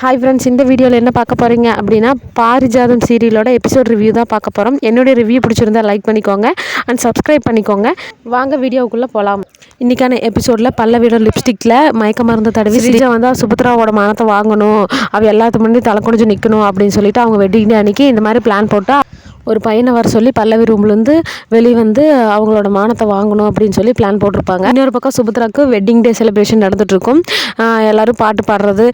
Hi friends இந்த வீடியோவில் என்ன பார்க்க போகிறீங்க அப்படின்னா பாரிஜாதம் சீரியலோட எபிசோட் ரிவ்யூ தான் பார்க்க போகிறோம் என்னுடைய ரிவ்யூ பிடிச்சிருந்தா லைக் பண்ணிக்கோங்க அண்ட் சப்ஸ்கிரைப் பண்ணிக்கோங்க. வாங்க வீடியோவுக்குள்ளே போகலாம் இன்றைக்கான எபிசோடில் பல்லவியோட லிப்ஸ்டிக்கில் மயக்க மருந்து தடவி ஸ்ரீஜா வந்து சுபத்ராவோட மானத்தை வாங்கணும். அவள் எல்லாத்து முன்னாடி தலை குடிஞ்சு நிற்கணும் அப்படின்னு சொல்லிட்டு அவங்க வெட்டிங் அன்றைக்கி இந்த மாதிரி பிளான் போட்டு ஒரு பையனை வர சொல்லி பல்லவி ரூம்லேருந்து வெளியே வந்து அவங்களோட மானத்தை வாங்கணும் அப்படின்னு சொல்லி பிளான் போட்டிருப்பாங்க. இன்னொரு பக்கம் சுபத்ராக்கு வெட்டிங் டே செலிப்ரேஷன் நடந்துகிட்ருக்கும் எல்லோரும் பாட்டு பாடுறது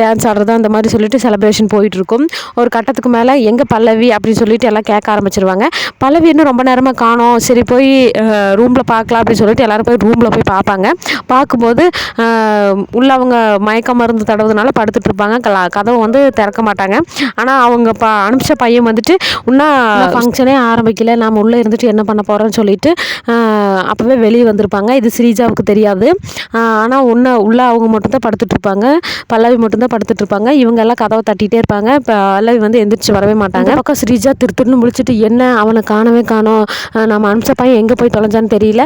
டான்ஸ் ஆடுறது அந்த மாதிரி சொல்லிட்டு செலிப்ரேஷன் போயிட்டுருக்கும். ஒரு கட்டத்துக்கு மேலே எங்கே பல்லவி அப்படின்னு சொல்லிட்டு எல்லாம் கேட்க ஆரம்பிச்சிருவாங்க. பல்லவி இன்னும் ரொம்ப நேரமாக காணோம். சரி போய் ரூமில் பார்க்கலாம் அப்படின்னு சொல்லிட்டு எல்லோரும் போய் ரூமில் போய் பார்ப்பாங்க. பார்க்கும்போது உள்ள அவங்க மயக்க மருந்து தடவுறதுனால படுத்துட்டு இருப்பாங்க கதவை வந்து திறக்க மாட்டாங்க. ஆனால் அவங்க ப அனுப்பிச்ச பையன் வந்துட்டு இன்னும் ஃபங்க்ஷனே ஆரம்பிக்கல. நாம் உள்ளே இருந்துட்டு என்ன பண்ண போகிறோம்னு சொல்லிட்டு அப்போவே வெளியே வந்திருப்பாங்க. இது ஸ்ரீஜாவுக்கு தெரியாது. ஆனால் ஒன்று உள்ளே அவங்க மட்டும்தான் படுத்துட்ருப்பாங்க இருப்பாங்க. பல்லவி மட்டும்தான் படுத்துட்ருப்பாங்க இருப்பாங்க. இவங்க எல்லாம் கதவை தட்டிகிட்டே இருப்பாங்க. இப்போ பல்லவி வந்து எந்திரிச்சு வரவே மாட்டாங்க. பக்கம் ஸ்ரீஜா திருத்துன்னு முடிச்சுட்டு என்ன? அவனை காணவே காணோம். நம்ம அனுப்பிச்ச பையன் எங்கே போய் தொலைஞ்சான்னு தெரியல.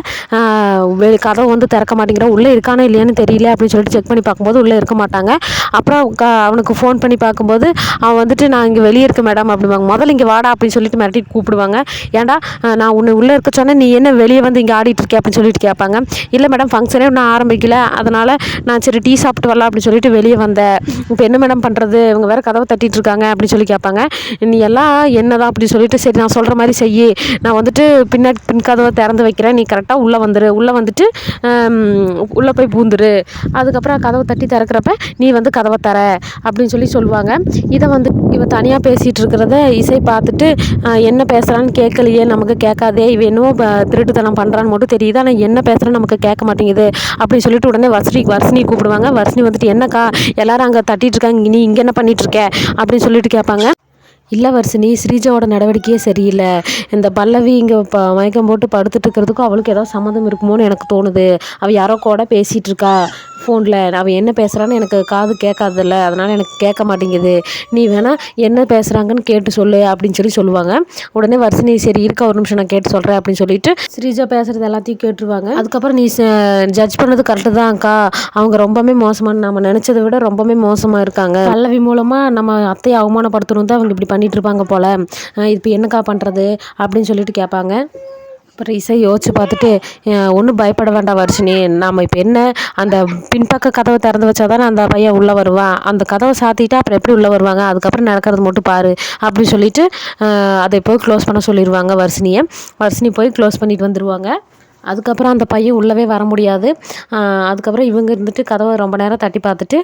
கதவை வந்து திறக்க மாட்டேங்கிறோம் உள்ளே இருக்கானா இல்லையான்னு தெரியல. அப்படின்னு சொல்லிட்டு செக் பண்ணி பார்க்கும்போது உள்ளே இருக்க மாட்டாங்க. அப்புறம் அவனுக்கு ஃபோன் பண்ணி பார்க்கும்போது அவன் வந்துட்டு நான் இங்கே வெளியே இருக்க மேடம் அப்படிம்பாங்க. முதல்ல இங்கே வாடா. அப்படின்னு சொல்லிட்டு மிரட்டி மிரட்டிட்டு கூப்பிடுவாங்க. ஏன்டா நான் உன்னை உள்ளே இருக்க சொன்னேன் நீ என்ன வெளியே வந்து இங்கே ஆடிட்டு இருக்கே அப்படின்னு சொல்லிட்டு கேட்பாங்க. இல்லை மேடம் ஃபங்க்ஷனே நான் ஆரம்பிக்கல. அதனால் நான் சரி டீ சாப்பிட்டு வரலாம் அப்படின்னு சொல்லிட்டு வெளியே வந்தேன். இப்போ என்ன மேடம் பண்ணுறது இவங்க வேறு கதவை தட்டிட்டு இருக்காங்க அப்படின்னு சொல்லி கேட்பாங்க. நீ எல்லாம் என்னதான் அப்படி சொல்லிட்டு சரி நான் சொல்கிற மாதிரி செய்யி. நான் வந்துட்டு பின்னாடி பின் கதவை திறந்து வைக்கிறேன். நீ கரெக்டாக உள்ளே வந்துடு உள்ளே வந்துட்டு உள்ளே போய் பூந்துரு. அதுக்கப்புறம் கதவை தட்டி திறக்கிறப்ப நீ வந்து கதவை தர அப்படின்னு சொல்லி சொல்லுவாங்க. இதை வந்து இவன் தனியாக பேசிகிட்டு இருக்கிறத இசை பார்த்துட்டு என்ன பேசுகிறான்னு கேட்கலையே நமக்கு கேட்காதே இவ என்னவோ திருட்டுத்தனம் பண்ணுறான்னு மட்டும் தெரியுது. ஆனால் என்ன பேசுகிறான்னு நமக்கு கேட்க மாட்டேங்குது. அப்படின்னு சொல்லிட்டு உடனே வர்ஷினி வர்ஷினி கூப்பிடுவாங்க. வர்ஷினி வந்துட்டு என்னக்கா எல்லாரும் அங்கே தட்டிட்டு இருக்காங்க. நீ இங்கே என்ன பண்ணிட்டு இருக்க? அப்படின்னு சொல்லிட்டு கேட்பாங்க. இல்லை வர்ஷினி ஸ்ரீஜாவோட நடவடிக்கையே சரியில்லை. இந்த பல்லவி இங்கே ப மயக்கம் போட்டு படுத்துட்டு இருக்கிறதுக்கும் அவளுக்கு ஏதாவது சம்மந்தம் இருக்குமோன்னு எனக்கு தோணுது. அவள் யாரோ கூட பேசிகிட்டு இருக்கா. ஃபோனில் அவள் என்ன பேசுகிறான்னு எனக்கு காது கேட்காதில்ல அதனால் எனக்கு கேட்க மாட்டேங்குது. நீ வேணால் என்ன பேசுகிறாங்கன்னு கேட்டு சொல்லு அப்படின்னு சொல்லி சொல்லுவாங்க. உடனே வர்ஷினி சரி இருக்க ஒரு நிமிஷம் நான் கேட்டு சொல்கிறேன் அப்படின்னு சொல்லிட்டு ஸ்ரீஜா பேசுகிறது எல்லாத்தையும் கேட்டுருவாங்க. அதுக்கப்புறம் நீ ஜட்ஜ் பண்ணது கரெக்டு தான்க்கா அவங்க ரொம்பவே மோசமான நம்ம நினச்சதை விட ரொம்பவே மோசமாக இருக்காங்க. பல்லவி மூலமாக நம்ம அத்தையை அவமானப்படுத்தணும் தான் அவங்க இப்படி பண்ணிகிட்டு இருப்பாங்க போல். இப்போ என்னக்கா பண்ணுறது அப்படின்னு சொல்லிட்டு கேட்பாங்க. அப்புறம் இசை யோசிச்சு பார்த்துட்டு ஒன்றும் பயப்பட வேண்டாம் வர்ஷினி. நாம் இப்போ என்ன அந்த பின்பக்க கதவை திறந்து வச்சா தானே அந்த பையன் உள்ளே வருவான். அந்த கதவை சாத்திட்டு அப்புறம் எப்படி உள்ளே வருவாங்க? அதுக்கப்புறம் நடக்கிறது மட்டும் பாரு அப்படின்னு சொல்லிட்டு அதை போய் க்ளோஸ் பண்ண சொல்லிடுவாங்க வர்ஷினியை. வர்ஷினி போய் க்ளோஸ் பண்ணிட்டு வந்துடுவாங்க அதுக்கப்புறம் அந்த பையன் உள்ளவே வர முடியாது. அதுக்கப்புறம் இவங்க இருந்துட்டு கதவை ரொம்ப நேரம் தட்டி பார்த்துட்டு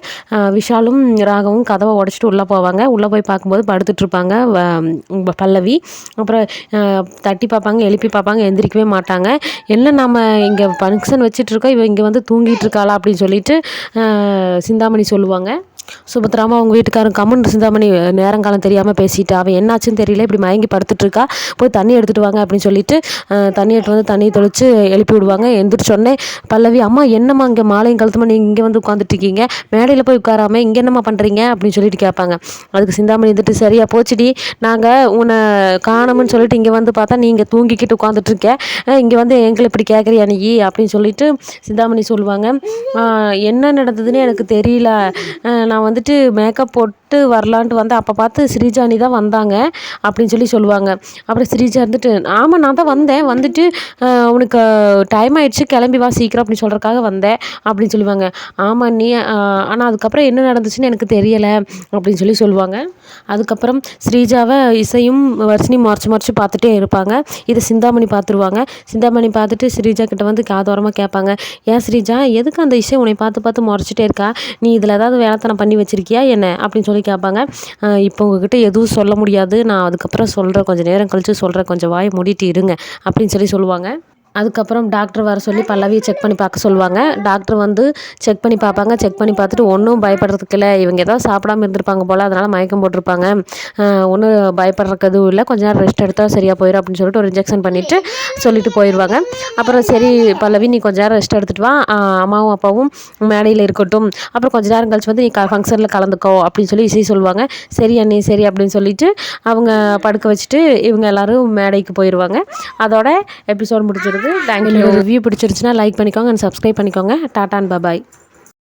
விஷாலும் ராகவும் கதவை உடச்சிட்டு உள்ளே போவாங்க. உள்ளே போய் பார்க்கும்போது படுத்துட்ருப்பாங்க பல்லவி. அப்புறம் தட்டி பார்ப்பாங்க எழுப்பி பார்ப்பாங்க எந்திரிக்கவே மாட்டாங்க. என்ன நம்ம இங்கே ஃபங்க்ஷன் வச்சிட்ருக்கோம் இவ இங்கே வந்து தூங்கிட்டு இருக்காளா அப்படின்னு சொல்லிட்டு சிந்தாமணி சொல்லுவாங்க. சுபத்ராமா அவங்க வீட்டுக்காரன் கம்மன் சிந்தாமணி நேரங்காலம் தெரியாமல் பேசிட்டா அவன் என்னாச்சுன்னு தெரியல இப்படி மயங்கி படுத்துட்ருக்கா போய் தண்ணி எடுத்துகிட்டு வாங்க அப்படின்னு சொல்லிட்டு தண்ணி எடுத்து வந்து தண்ணி தெளித்து எழுப்பி விடுவாங்க. எந்திரிச்சோடனே பல்லவி அம்மா என்னம்மா இங்கே மாலையும் கழுத்துமா நீங்கள் இங்கே வந்து உட்காந்துட்ருக்கீங்க மேடையில் போய் உட்காராம இங்கே என்னம்மா பண்ணுறீங்க அப்படின்னு சொல்லிட்டு கேட்பாங்க. அதுக்கு சிந்தாமணி இருந்துட்டு சரியாக போச்சுடி நாங்கள் உன்னை காணமுன்னு சொல்லிட்டு இங்கே வந்து பார்த்தா நீங்கள் தூங்கிக்கிட்டு உட்காந்துட்ருக்கேன் இங்கே வந்து எங்களை இப்படி கேட்குறியா நீ? அப்படின்னு சொல்லிட்டு சிந்தாமணி சொல்லுவாங்க. என்ன நடந்ததுன்னு எனக்கு தெரியல. நான் வந்துட்டு மேக்கப் பார்த்து வரலான்ட்டு வந்தேன் அப்போ பார்த்து ஸ்ரீஜானி தான் வந்தாங்க அப்படின்னு சொல்லி சொல்லுவாங்க. அப்புறம் ஸ்ரீஜா இருந்துட்டு ஆமாம் நான் தான் வந்தேன். வந்துட்டு உனக்கு டைம் ஆயிடுச்சு. கிளம்பி வா சீக்கிரம். அப்படின்னு சொல்கிறக்காக வந்தேன் அப்படின்னு சொல்லுவாங்க. ஆமாம் நீ ஆனால் அதுக்கப்புறம் என்ன நடந்துச்சுன்னு எனக்கு தெரியலை. அப்படின்னு சொல்லி சொல்லுவாங்க. அதுக்கப்புறம் ஸ்ரீஜாவை இசையும் வர்ஷினி மறைச்சு மறைச்சு பார்த்துட்டே இருப்பாங்க. இதை சிந்தாமணி பார்த்துருவாங்க. சிந்தாமணி பார்த்துட்டு ஸ்ரீஜா கிட்ட வந்து காதோரமாக கேட்பாங்க. ஏன் ஸ்ரீஜா எதுக்கு அந்த இசை உன்னை பார்த்து பார்த்து முறைச்சிட்டே இருக்கா? நீ இதில் ஏதாவது வேலைத்தனம் பண்ணி வச்சிருக்கியா? என்ன? அப்படின்னு சொல்லி கேட்பாங்க. இப்போ உங்ககிட்ட எதுவும் சொல்ல முடியாது. நான் அதுக்கப்புறம் சொல்கிறேன் கொஞ்சம் நேரம் கழித்து சொல்கிறேன் கொஞ்சம் வாயை மூடிட்டு இருங்க. அப்படின்னு சொல்லி சொல்லுவாங்க. அதுக்கப்புறம் டாக்டர் வர சொல்லி பல்லவியை செக் பண்ணி பார்க்க சொல்லுவாங்க. டாக்டர் வந்து செக் பண்ணி பார்ப்பாங்க. செக் பண்ணி பார்த்துட்டு ஒன்றும் பயப்படுறதுக்கு இல்லை. இவங்க ஏதாவது சாப்பிடாம இருந்திருப்பாங்க போல். அதனால் மயக்கம் போட்டிருப்பாங்க. ஒன்றும் பயப்படுறதுக்கு எதுவும் இல்லை. கொஞ்ச நேரம் ரெஸ்ட் எடுத்தால் சரியாக போயிடும் அப்படின்னு சொல்லிட்டு ஒரு இன்ஜெக்ஷன் பண்ணிவிட்டு சொல்லிட்டு போயிடுவாங்க அப்புறம் சரி பல்லவி நீ கொஞ்ச நேரம் ரெஸ்ட் எடுத்துகிட்டு வா. அம்மாவும் அப்பாவும் மேடையில் இருக்கட்டும். அப்புறம் கொஞ்ச நேரம் கழிச்சு வந்து நீ க ஃபங்க்ஷனில் கலந்துக்கோ அப்படின்னு சொல்லி இசை சொல்லுவாங்க. சரி அண்ணி சரி அப்படின்னு சொல்லிட்டு அவங்க படுக்க வச்சுட்டு இவங்க எல்லோரும் மேடைக்கு போயிடுவாங்க அதோட எபிசோட் முடிச்சிருது தேங்க்யூ ரிவ்யூ பிடிச்சிருச்சுன்னா லைக் பண்ணிக்கோங்க அண்ட் சப்ஸ்கிரைப் பண்ணிக்கோங்க. Tata and bye bye